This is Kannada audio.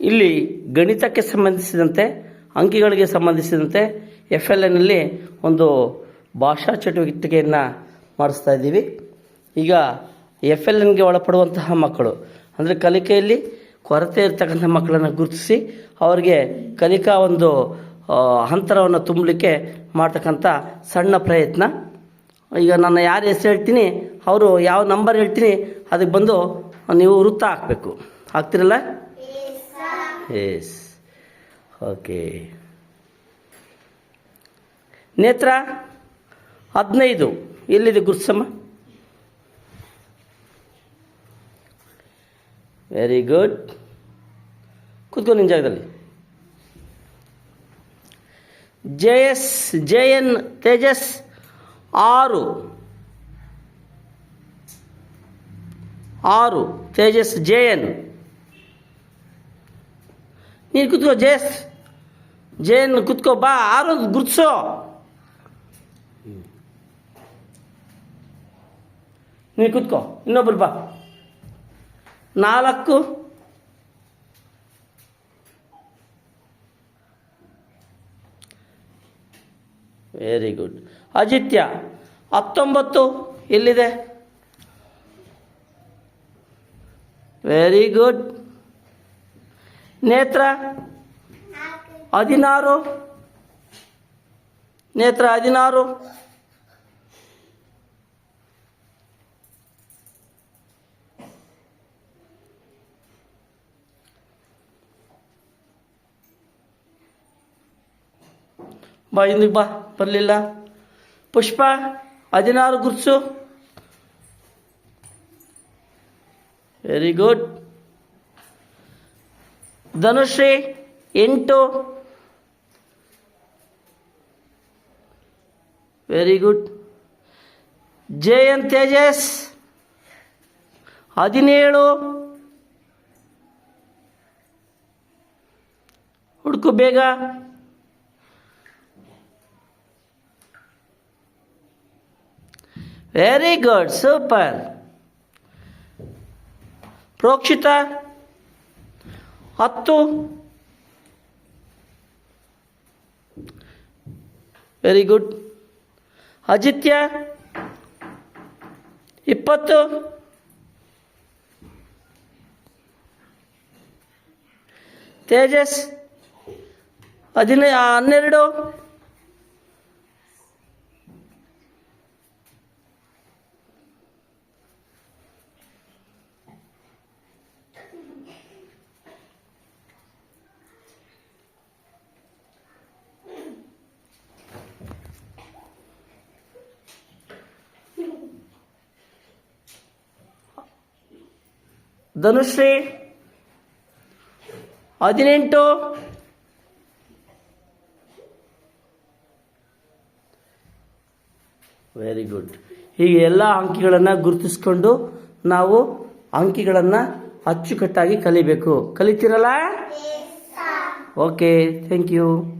ಇಲ್ಲಿ ಗಣಿತಕ್ಕೆ ಸಂಬಂಧಿಸಿದಂತೆ, ಅಂಕಿಗಳಿಗೆ ಸಂಬಂಧಿಸಿದಂತೆ ಎಫ್ ಎಲ್ ಎನ್ನಲ್ಲಿ ಒಂದು ಭಾಷಾ ಚಟುವಟಿಕೆಯನ್ನು ಮಾಡಿಸ್ತಾ ಇದ್ದೀವಿ. ಈಗ ಎಫ್ ಎಲ್ ಎನ್ಗೆ ಒಳಪಡುವಂತಹ ಮಕ್ಕಳು, ಅಂದರೆ ಕಲಿಕೆಯಲ್ಲಿ ಕೊರತೆ ಇರತಕ್ಕಂಥ ಮಕ್ಕಳನ್ನು ಗುರುತಿಸಿ ಅವರಿಗೆ ಕಲಿಕಾ ಒಂದು ಅಂತರವನ್ನು ತುಂಬಲಿಕ್ಕೆ ಮಾಡ್ತಕ್ಕಂಥ ಸಣ್ಣ ಪ್ರಯತ್ನ. ಈಗ ನಾನು ಯಾರು ಹೆಸರು ಹೇಳ್ತೀನಿ, ಅವರು ಯಾವ ನಂಬರ್ ಹೇಳ್ತೀನಿ, ಅದಕ್ಕೆ ಬಂದು ನೀವು ವೃತ್ತ ಹಾಕಬೇಕು. ಹಾಕ್ತಿರಲ್ಲ? ಎಸ್ ಓಕೆ ನೇತ್ರ ಹದಿನೈದು. ಎಲ್ಲಿದೆ ಗುರುಸಮ್ಮ? ವೆರಿ ಗುಡ್ ಕೂತ್ಕೊ ನಿನ್ನ ಜಾಗದಲ್ಲಿ. J S J N Tejas, ಆರು. ಆರು. ತೇಜಸ್ ಜೆ ಎನ್ ನೀನು ಕುತ್ಕೋ, ಜೇಸ್. ಜೇನ್ ಕುತ್ಕೋ, ಬಾ ಆರು ಗುರ್ಸೋ ನೀನು ಕುತ್ಕೋ, ಇನ್ನೊಬ್ರು ಬಾ. ನಾಲ್ಕು. ವೆರಿ ಗುಡ್ ಅಜಿತ್ಯ ಹತ್ತೊಂಬತ್ತು, ಎಲ್ಲಿದೆ? ವೆರಿ ಗುಡ್ ನೇತ್ರ ಹದಿನಾರು ನೇತ್ರ ಹದಿನಾರು ಬಾ ಹಿಂದಕ್ಕೆ ಬಾ ಬರಲಿಲ್ಲ ಪುಷ್ಪ ಹದಿನಾರು ಗುರ್ಸು ವೆರಿ ಗುಡ್ ಧನುಶ್ರೀ ಎಂಟು. ವೆರಿ ಗುಡ್ ಜೆ ತೇಜಸ್ ಹದಿನೇಳು. ಹುಡುಕು ಬೇಗ. Very good super Prokshita. ಹತ್ತು. ವೆರಿ ಗುಡ್ ಅಜಿತ್ಯ ಇಪ್ಪತ್ತು. ತೇಜಸ್ ಹದಿನೈ ಹನ್ನೆರಡು. ಧನುಶ್ರೀ ಹದಿನೆಂಟು. ವೆರಿ ಗುಡ್ ಹೀಗೆ ಎಲ್ಲ ಅಂಕಿಗಳನ್ನು ಗುರುತಿಸ್ಕೊಂಡು ನಾವು ಅಂಕಿಗಳನ್ನು ಅಚ್ಚುಕಟ್ಟಾಗಿ ಕಲಿಬೇಕು. ಕಲಿತೀರಲ್ಲ? Okay thank you